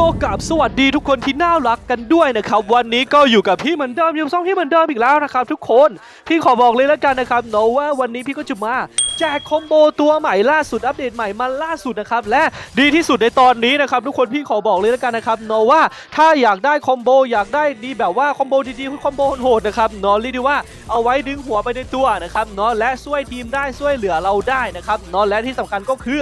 ก็กราบสวัสดีทุกคนที่น่ารักกันด้วยนะครับ วันนี้ก็อยู่กับพี่เหมือนเดิมยู่ช่องพี่เหมือนเดิมอีกแล้วนะครับ ทุกคนพี่ขอบอกเลยแล้วกันนะครับเนาะว่าวันนี้พี่ก็จะมาแจกคอมโบตัวใหม่ล่าสุดอัปเดตใหม่มาล่าสุดนะครับและดีที่สุดในตอนนี้นะครับทุกคนพี่ขอบอกเลยแล้วกันนะครับเนาะว่าถ้าอยากได้คอมโบอยากได้ดีแบบว่าคอมโบดีๆคอมโบโหดๆนะครับเนาะเรียกได้ว่าเอาไว้ดึงหัวไปในตัวนะครับเนาะและช่วยทีมได้ช่วยเหลือเราได้นะครับเนาะและที่สำคัญก็คือ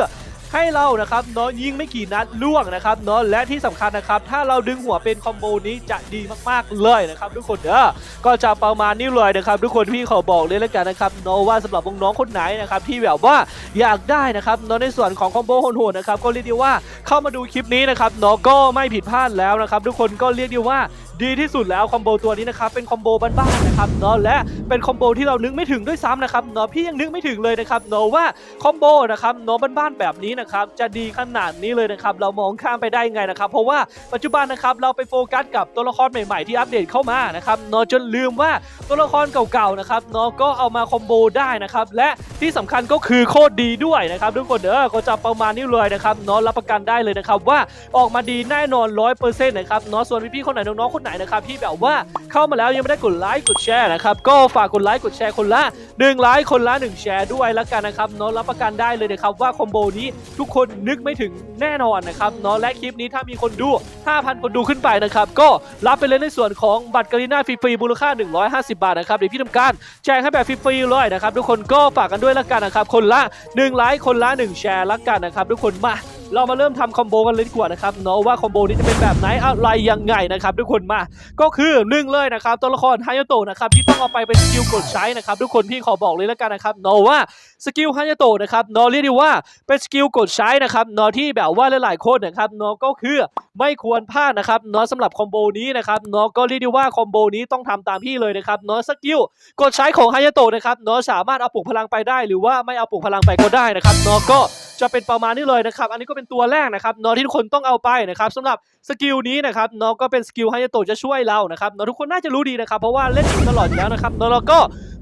ให้เรานะครับเนาะยิงไม่กี่นัดล่วงนะครับเนาะและที่สำคัญนะครับถ้าเราดึงหัวเป็นคอมโบนี้จะดีมากๆเลยนะครับทุกคนเด้อก็จะประมาณนี้เลยนะครับทุกคนพี่ขอบอกเลยแล้วกันนะครับเนาะว่าสำหรับน้องๆคนไหนนะครับที่แบบว่าอยากได้นะครับเนาะในส่วนของคอมโบโหดๆนะครับก็เรียกได้ว่าเข้ามาดูคลิปนี้นะครับเนาะก็ไม่ผิดพลาดแล้วนะครับทุกคนก็เรียกได้ว่า ดีที่สุดแล้วคอมโบตัวนี้นะครับเป็นคอมโบบ้านๆนะครับเนาะและเป็นคอมโบที่เรานึกไม่ถึงด้วยซ้ำนะครับเนาะพี่ยังนึกไม่ถึงเลยนะครับเนาะว่าคอมโบนะครับเนาะบ้านๆแบบนี้นะครับจะดีขนาดนี้เลยนะครับเรามองข้ามไปได้ไงนะครับ เพราะว่าปัจจุบันนะครับเราไปโฟกัสกับตัวละครใหม่ๆที่อัปเดตเข้ามานะครับเนาะจนลืมว่าตัวละครเก่าๆนะครับเนาะก็เอามาคอมโบได้นะครับและที่สำคัญก็คือโคตรดีด้วยนะครับทุกคนเด้อก็จะประมาณนี้เลยนะครับเนาะรับประกันได้เลยนะครับว่าออกมาดีแน่นอนร้อยเปอร์เซ็นต์นะครับเนาะส่วนพี่ๆคนไหนน้องๆคนไหนนะครับที่แบบว่าเข้ามาแล้วยังไม่ได้กดไลค์กดแชร์นะครับก็ฝากกดไลค์กดแชร์คนละ1ไลค์คนละ 1 แชร์ด้วยแล้วกันนะครับเนาะรับประกันได้เลยนะครับว่าคอมโบนี้ทุกคนนึกไม่ถึงแน่นอนนะครับเนาะและคลิปนี้ถ้ามีคนดู 5,000 คนดูขึ้นไปนะครับก็รับไปเลยในส่วนของบัตรกรีน่าฟรีๆมูลค่า 150 บาทนะครับเดี๋ยวพี่ทำการแจกให้แบบฟรีๆเลยนะครับทุกคนก็ฝากกันด้วยแล้วกันนะครับคนละ1ไลค์คนละ 1 แชร์แล้วกันนะครับทุกคนมา เรามาเริ่มทำคอมโบกันเลยดีกว่านะครับเนาะว่าคอมโบนี้จะเป็นแบบไหนอะไรยังไงนะครับทุกคนมาก็คือหนึ่งเลยนะครับตัวละครไฮยโตะนะครับที่ต้องเอาไปเป็นสกิลกดใช้นะครับทุกคนพี่ขอบอกเลยแล้วกันนะครับเนาะว่าสกิลไฮยโตะนะครับเนาะเรียกได้ว่าเป็นสกิลกดใช้นะครับเนาะที่แบบว่าหลายๆคนนะครับเนาะก็คือไม่ควรพลาดนะครับเนาะสำหรับคอมโบนี้นะครับเนาะก็เรียกได้ว่าคอมโบนี้ต้องทำตามพี่เลยนะครับเนาะสกิลกดใช้ของไฮยโตะนะครับเนาะสามารถเอาปลุกพลังไปได้ หรือว่าไม่เอาปลุกพลังไปก็ได้นะครับเนาะก็ จะเป็นประมาณนี้เลยนะครับ อันนี้ก็เป็นตัวแรกนะครับเนาะที่ทุกคนต้องเอาไปนะครับสำหรับสกิลนี้นะครับเนาะก็เป็นสกิลให้โตะจะช่วยเรานะครับเนาะทุกคนน่าจะรู้ดีนะครับเพราะว่าเล่นอยู่ตลอดอยู่แล้วนะครับเนาะแล้วก็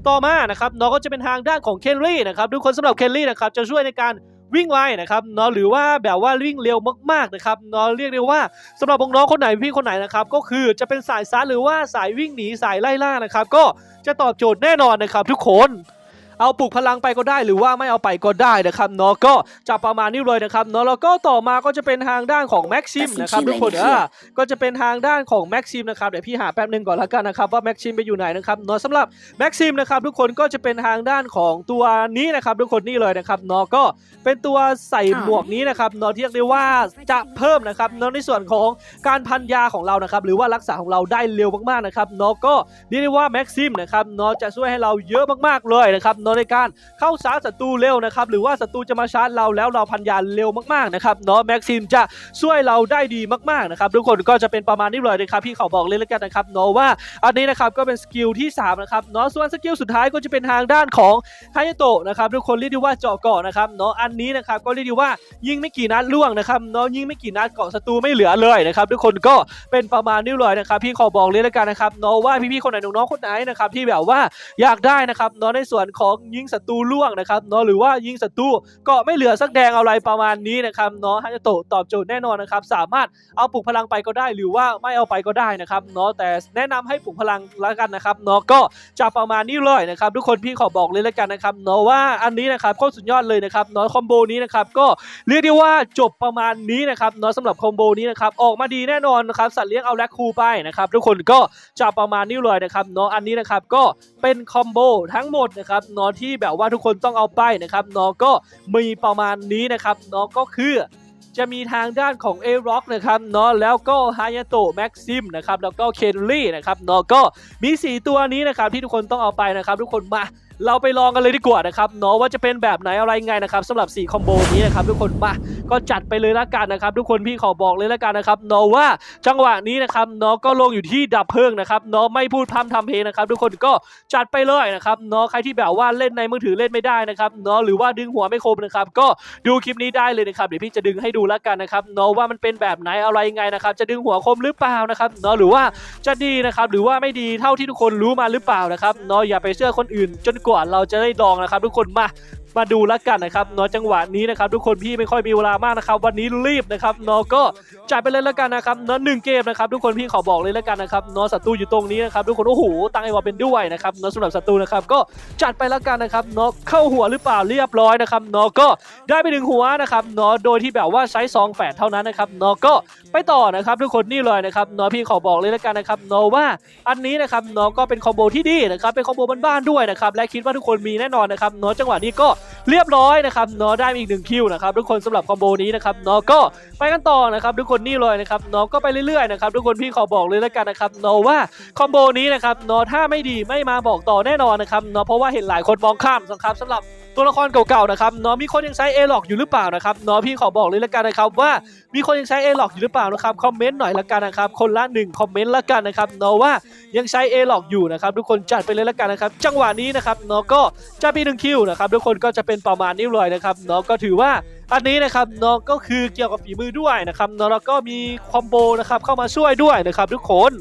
ต่อมานะครับเนาะก็จะเป็นทางด้านของเคนลี่นะครับทุกคนสำหรับเคนลี่นะครับจะช่วยในการวิ่งไวนะครับเนาะหรือว่าแบบว่าวิ่งเร็วมากๆนะครับเนาะเรียกได้ว่าสำหรับน้องๆคนไหนพี่คนไหนนะครับก็คือจะเป็นสายซัดหรือว่าสายวิ่งหนีสายไล่ล่านะครับก็จะตอบโจทย์แน่นอนนะครับทุกคน เอาปลุกพลังไปก็ได้หรือว่าไม่เอาไปก็ได้นะครับเนาะก็จะประมาณนี้เลยนะครับเนาะแล้วก็ต่อมาก็จะเป็นทางด้านของแม็กซิมนะครับทุกคนอ่าก็จะเป็นทางด้านของแม็กซิมนะครับเดี๋ยวพี่หาแป๊บหนึงก่อนละกันนะครับว่าแม็กซิมไปอยู่ไหนนะครับเนาะสำหรับแม็กซิมนะครับทุกคนก็จะเป็นทางด้านของตัวนี้นะครับทุกคนนี่เลยนะครับเนาะก็เป็นตัวใส่หมวกนี้นะครับเนาะที่เรียกได้ว่าจะเพิ่มนะครับเนาะในส่วนของการพันยาของเรานะครับหรือว่ารักษาของเราได้เร็วมากๆนะครับเนาะก็เรียกได้ว่าแม็กซิมนะครับเนาะจะช่วยให้เราเยอะมากๆเลยนะครับเนาะในการเข้าชาร์จศัตรูเร็วนะครับหรือว่าศัตรูจะมาชาร์จเราแล้วเราพันยาเร็วมากๆนะครับเนาะแม็กซิมจะช่วยเราได้ดีมากๆนะครับทุกคนก็จะเป็นประมาณนี้เลยนะครับพี่เขาบอกเลยแล้วกันนะครับเนาะว่าอันนี้นะครับก็เป็นสกิลที่สามนะครับเนาะส่วนสกิลสุดท้ายก็จะเป็นทางด้านของไฮโตะนะครับทุกคนเรียกได้ว่าเจาะเกาะนะครับเนาะอันนี้นะครับก็เรียกได้ว่ายิงไม่กี่นัดล่วงนะครับเนาะยิงไม่กี่นัดเกาะศัตรูไม่เหลือเลยนะครับทุกคนก็เป็นประมาณนี้เลยนะครับพี่ขอบอกเลยแล้วกันนะครับเนาะว่าพี่ๆคนไหนน้องๆคนไหนนะครับที่แบบว่าอยากได้นะครับเนาะในส่วนของยิงศัตรูล่วงนะครับเนาะหรือว่ายิงศัตรูก็ไม่เหลือสักแดงอะไรประมาณนี้นะครับเนาะฮันจะโตตอบโจทย์แน่นอนนะครับสามารถเอาปลุกพลังไปก็ได้ หรือว่าไม่เอาไปก็ได้นะครับเนาะแต่แนะนำให้ปลุกพลังแล้วกันนะครับเนาะก็จะประมาณนี้เลยนะครับทุกคนพี่ขอบอกเลยแล้วกันนะครับเนาะว่าอันนี้นะครับโคตรสุดยอดเลยนะครับเนาะคอมโบนี้นะครับก็เรียกได้ว่าจบประมาณนี้นะครับเนาะสำหรับคอมโบนี้นะครับออกมาดีแน่นอนนะครับสัตว์เลี้ยงเอาแลคคูไปนะครับทุกคนก็จะประมาณนี้เลยนะครับเนาะอันนี้นะครับก็เป็นคอมโบทั้งหมดนะครับเนาะที่แบบว่าทุกคนต้องเอาไปนะครับเนาะก็มีประมาณนี้นะครับเนาะก็คือจะมีทางด้านของเอร็อกนะครับเนาะแล้วก็ฮายาโตะแม็กซิมนะครับแล้วก็เคนลี่นะครับเนาะก็มี 4 ตัวนี้นะครับที่ทุกคนต้องเอาไปนะครับ ทุกคนมาเราไปลองกันเลยดีกว่านะครับเนาะว่าจะเป็นแบบไหนอะไรไงนะครับสำหรับ 4 คอมโบนี้นะครับทุกคนมา ก็จัดไปเลยละกันนะครับ ทุกคนพี่ขอบอกเลยละกันนะครับเนาะว่าจังหวะนี้นะครับเนาะก็ลงอยู่ที่ดับเพลิงนะครับเนาะไม่พูดพร่ำทำเพลงนะครับ ทุกคนก็จัดไปเลยนะครับเนาะใครที่แบบว่าเล่นในมือถือเล่นไม่ได้นะครับเนาะหรือว่าดึงหัวไม่คมนะครับ ก็ดูคลิปนี้ได้เลยนะครับเดี๋ยวพี่จะดึงให้ดูละกันนะครับเนาะว่ามันเป็นแบบไหนอะไรยังไงนะครับ จะดึงหัวคมหรือเปล่านะครับเนาะหรือว่าจะดีนะครับหรือว่าไม่ดีเท่าที่ทุกคนรู้มาหรือเปล่านะครับเนาะอย่าไปเชื่อคนอื่น จนกว่าเราจะได้ลองนะครับ ทุกคนมา มาดูแล้วกันนะครับเนาะจังหวะนี้นะครับทุกคนพี่ไม่ค่อยมีเวลามากนะครับวันนี้รีบนะครับเนาะก็จัดไปเลยแล้วกันนะครับเนาะหนึ่งเกมนะครับทุกคนพี่ขอบอกเลยแล้วกันนะครับเนาะศัตรูอยู่ตรงนี้นะครับทุกคนโอ้โหตั้งไอวอเป็นด้วยนะครับเนาะสำหรับศัตรูนะครับก็จัดไปแล้วกันนะครับเนาะเข้าหัวหรือเปล่าเรียบร้อยนะครับเนาะก็ได้ไปหนึ่งหัวนะครับเนาะโดยที่แบบว่าใช้ซองแฝดเท่านั้นนะครับเนาะก็ไปต่อนะครับทุกคนนี่เลยนะครับเนาะพี่ขอบอกเลยแล้วกันนะครับเนาะว่าอันนี้นะครับเนาะก็เป็นคอมโบที่ดีนะครับเป็นคอมโบบ้านๆด้วยนะครับและคิดว่าทุกคนมีแน่นอนนะครับเนาะจังหวะนี้ก็เรียบร้อยนะครับเนาะได้อีกหนึ่งคิวนะครับทุกคนสำหรับคอมโบนี้นะครับเนาะก็ไปกันต่อนะครับทุกคนนี่เลยนะครับเนาะก็ไปเรื่อยๆนะครับทุกคนพี่ขอบอกเลยแล้วกันนะครับเนาะว่าคอมโบนี้นะครับเนาะถ้าไม่ดีไม่มาบอกต่อแน่นอนนะครับเนาะเพราะว่าเห็นหลายคนมองข้ามนะครับสำหรับ ตัวละครเก่าๆนะครับเนาะมีคนยังใช้เอล็อกอยู่หรือเปล่านะครับเนาะพี่ขอบอกเลยล้วกันนะครับว่ามีคนยังใช้เอล็อกอยู่หรือเปล่านะครับคอมเมนต์หน่อยละกันนะครับคนละหนึ่งคอมเมนต์ละกันนะครับเนาะว่ายังใช้เอล็อกอยู่นะครับทุกคนจัดไปเลยละกันนะครับจังหวะนี้นะครับเนาะก็จะมีหนึ่งคิวนะครับทุกคนก็จะเป็นประมาณนี้เลยนะครับเนาะก็ถือว่าอันนี้นะครับเนาะก็คือเกี่ยวกับฝีมือด้วยนะครับเนาะแล้วก็มีคอมโบนะครับเข้ามาช่วยด้วยนะครับทุกคน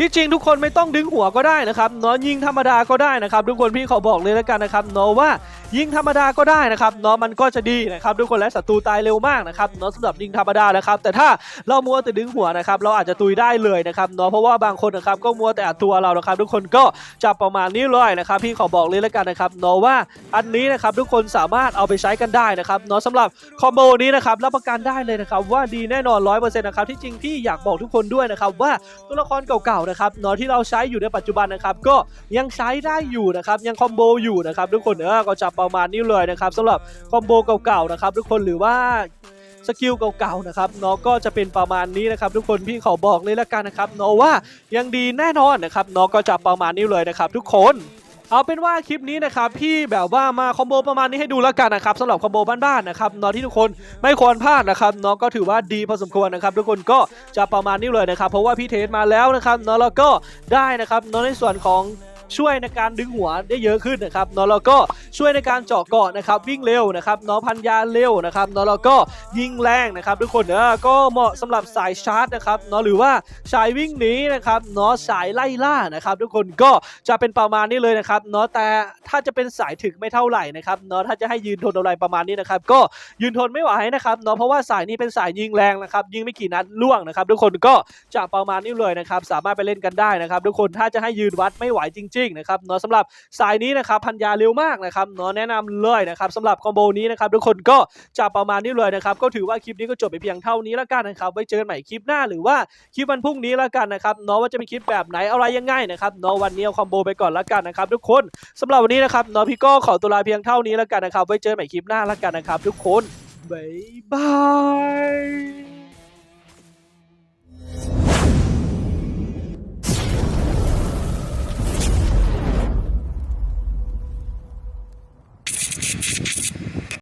ที่จริงทุกคนไม่ต้องดึงหัวก็ได้นะครับเนาะยิงธรรมดาก็ได้นะครับ ทุกคนพี่ขอบอกเลยแล้วกันนะครับเนาะว่ายิงธรรมดาก็ได้นะครับเนาะมันก็จะดีนะครับทุกคนและศัตรูตายเร็วมากนะครับเนาะสำหรับยิงธรรมดานะครับ แต่ถ้าเรามัวแต่ดึงหัวนะครับเราอาจจะตุยได้เลยนะครับเนาะเพราะว่าบางคนนะครับก็มัวแต่อัดตัวเรานะครับ ทุกคนก็จะประมาณนี้เลยนะครับพี่ขอบอกเลยแล้วกันนะครับเนาะว่าอันนี้นะครับทุกคนสามารถเอาไปใช้กันได้นะครับเนาะสำหรับคอมโบนี้นะครับรับประกันได้เลยนะครับว่าดีแน่นอนร้อยเปอร์เซ็นต์นะครับที่จริงพี่อยากบอกทุกคนด้วยนะครับว่าตัวละครเก่าๆนะครับเนาะที่เราใช้อยู่ในปัจจุบันนะครับก็ยังใช้ได้อยู่นะครับยังคอมโบอยู่นะครับทุกคนเออก็จะประมาณนี้เลยนะครับสำหรับคอมโบเก่าๆนะครับทุกคนหรือว่าสกิลเก่าๆนะครับเนาะก็จะเป็นประมาณนี้นะครับ ทุกคนพี่ขอบอกเลยละกันนะครับเนาะว่ายังดีแน่นอนนะครับเนาะก็จะประมาณนี้เลยนะครับ ทุกคน เอาเป็นว่าคลิปนี้นะครับพี่แบบว่ามาคอมโบประมาณนี้ให้ดูแล้วกันนะครับสำหรับคอมโบบ้านๆนะครับน้องที่ทุกคนไม่ควรพลาดนะครับน้องก็ถือว่าดีพอสมควรนะครับทุกคนก็จะประมาณนี้เลยนะครับเพราะว่าพี่เทสมาแล้วนะครับเนาะแล้วก็ได้นะครับน้องในส่วนของ ช่วยในการดึงหัวได้เยอะขึ้นนะครับเนาะแล้วก็ช่วยในการเจาะเกาะนะครับวิ่งเร็วนะครับเนาะพันยาเร็วนะครับเนาะแล้วก็ยิงแรงนะครับทุกคนเออก็เหมาะสำหรับสายชาร์จนะครับเนาะหรือว่าสายวิ่งหนีนะครับเนาะสายไล่ล่านะครับทุกคนก็จะเป็นประมาณนี้เลยนะครับเนาะแต่ถ้าจะเป็นสายถึกไม่เท่าไหร่นะครับเนาะถ้าจะให้ยืนทนอะไรประมาณนี้นะครับก็ยืนทนไม่ไหวนะครับเนาะเพราะว่าสายนี้เป็นสายยิงแรงนะครับยิงไม่กี่นัดล่วงนะครับทุกคนก็จะประมาณนี้เลยนะครับสามารถไปเล่นกันได้นะครับทุกคนถ้าจะให้ยืนวัดไม่ไหวจริงๆนะครับเนาะสำหรับสายนี้นะครับพันยาเร็วมากนะครับเนาะแนะนำเลยนะครับสำหรับคอมโบนี้นะครับทุกคนก็จะประมาณนี้เลยนะครับก็ถือว่าคลิปนี้ก็จบไปเพียงเท่านี้แล้วกันนะครับไว้เจอกันใหม่คลิปหน้าหรือว่าคลิปวันพรุ่งนี้แล้วกันนะครับเนาะว่าจะเป็นคลิปแบบไหนอะไรยังไงนะครับเนาะวันนี้เอาคอมโบไปก่อนแล้วกันนะครับทุกคนสำหรับวันนี้นะครับเนาะพี่ก็ขอตัวลาเพียงเท่านี้แล้วกันนะครับไว้เจอกันใหม่คลิปหน้าแล้วกันนะครับ ทุกคนบ๊ายบาย